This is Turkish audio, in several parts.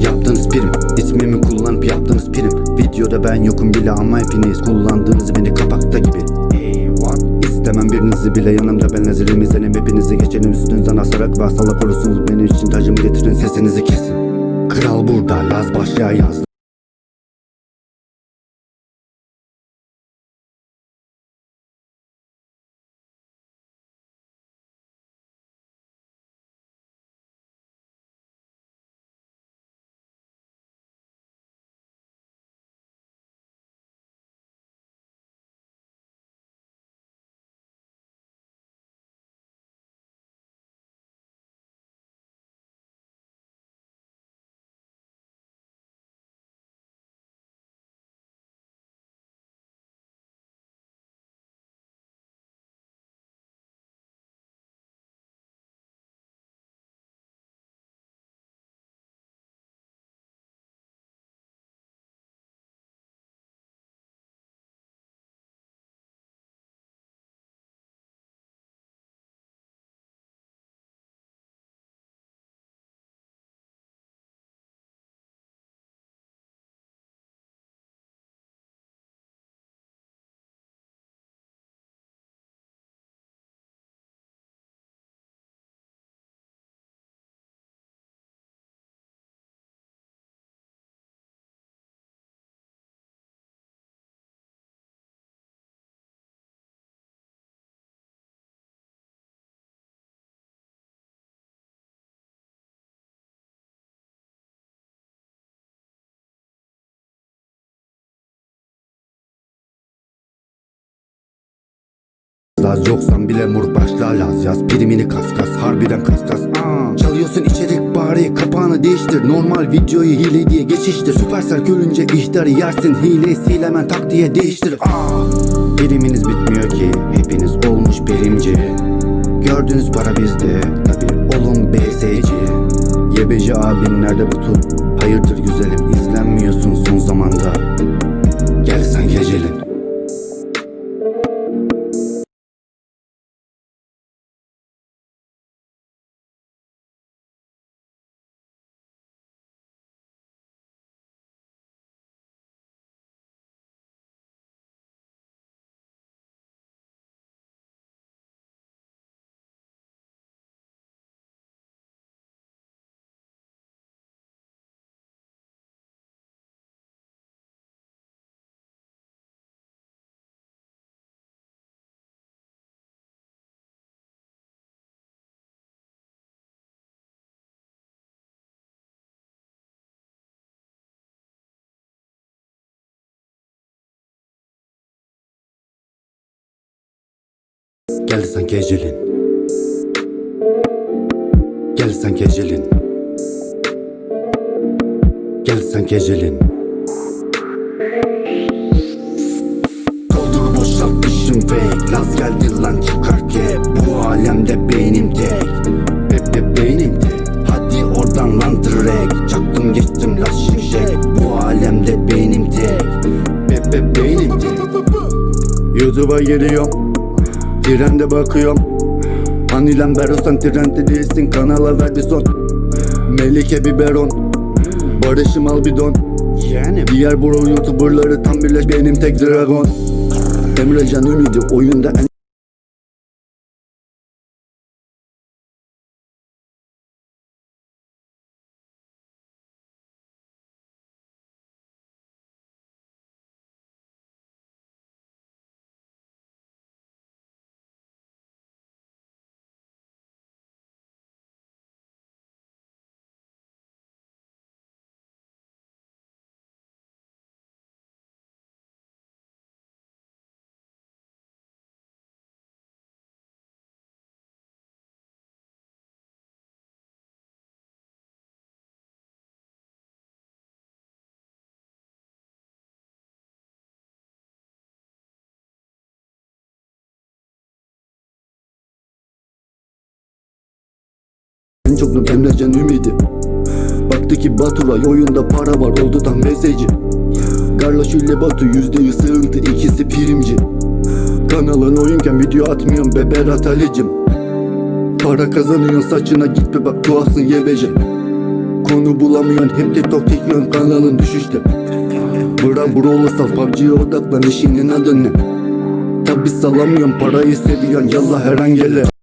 Yaptığınız prim ismimi kullanıp yaptığınız prim. Videoda ben yokum bile ama hepiniz kullandığınız beni kapakta gibi. İstemem birinizi bile yanımda ben hazirim izlenim Hepinizi geçenim üstünüzden asarak ve salak olursunuz. Benim için tacımı getirin sesinizi kesin. Kral burada Laz başlığa yazdı Laz yoksan bile mur başla laz yaz. Primini kas kas harbiden kas kas. Çalıyorsun içerik bari kapağını değiştir. Normal videoyu hile diye geçiştir. Süpersel görünce ihtarı yersin. Hile silemen tak diye değiştir. Aa, Priminiz bitmiyor ki Hepiniz olmuş primci Gördüğünüz para bizde Tabi olun BSC Yebeci abin nerede bu tur? Hayırdır güzelim izlenmiyorsun son zamanda. Gel sen gecelin Gel sen gecelin Gel sen gecelin Gel sen gecelin Doldur boşaltmışım fake. Laz geldi lan çıkar ki Bu alemde beynim tek. Be be beynim tek. Hadi oradan lan direkt. Çaktım geçtim las şimşek. Bu alemde beynim tek. Be be beynim tek. YouTube'a giriyorum Trende bakıyorum. Hanilen Berosan trende değilsin kanala ver bir son. Melike biberon Barış'ım al bidon Yani. Diğer bro youtuberları tam birleş benim tek dragon. Emrecan Ümidi oyunda en En çok Emrecan Ümidi Baktı ki Baturay oyunda para var oldu tam mesajı. Garloş ile Batu yüzde yüz sığıntı ikisi primci. Kanalın oyunken video atmıyorum be Berat Ali'cim Para kazanıyorsun saçına git be bak tuhafsın yebece. Konu bulamıyorsun hep TikTok çekiyorsun kanalın düşüşte. Bırak bro sal PUBG'ye odaklan işinin adı ne? Tabi salamıyorum parayı seviyorsun yallah her an gele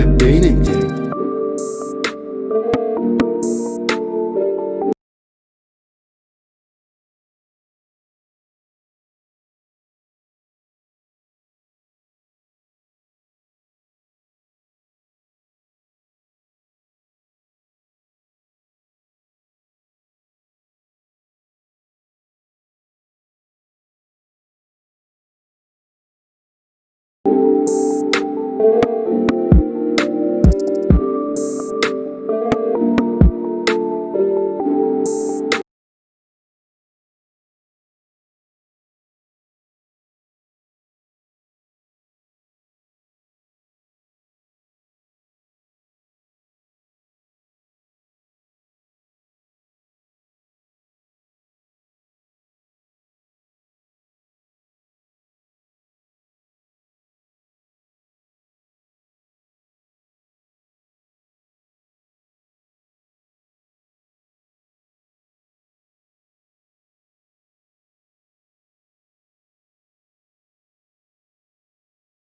the painting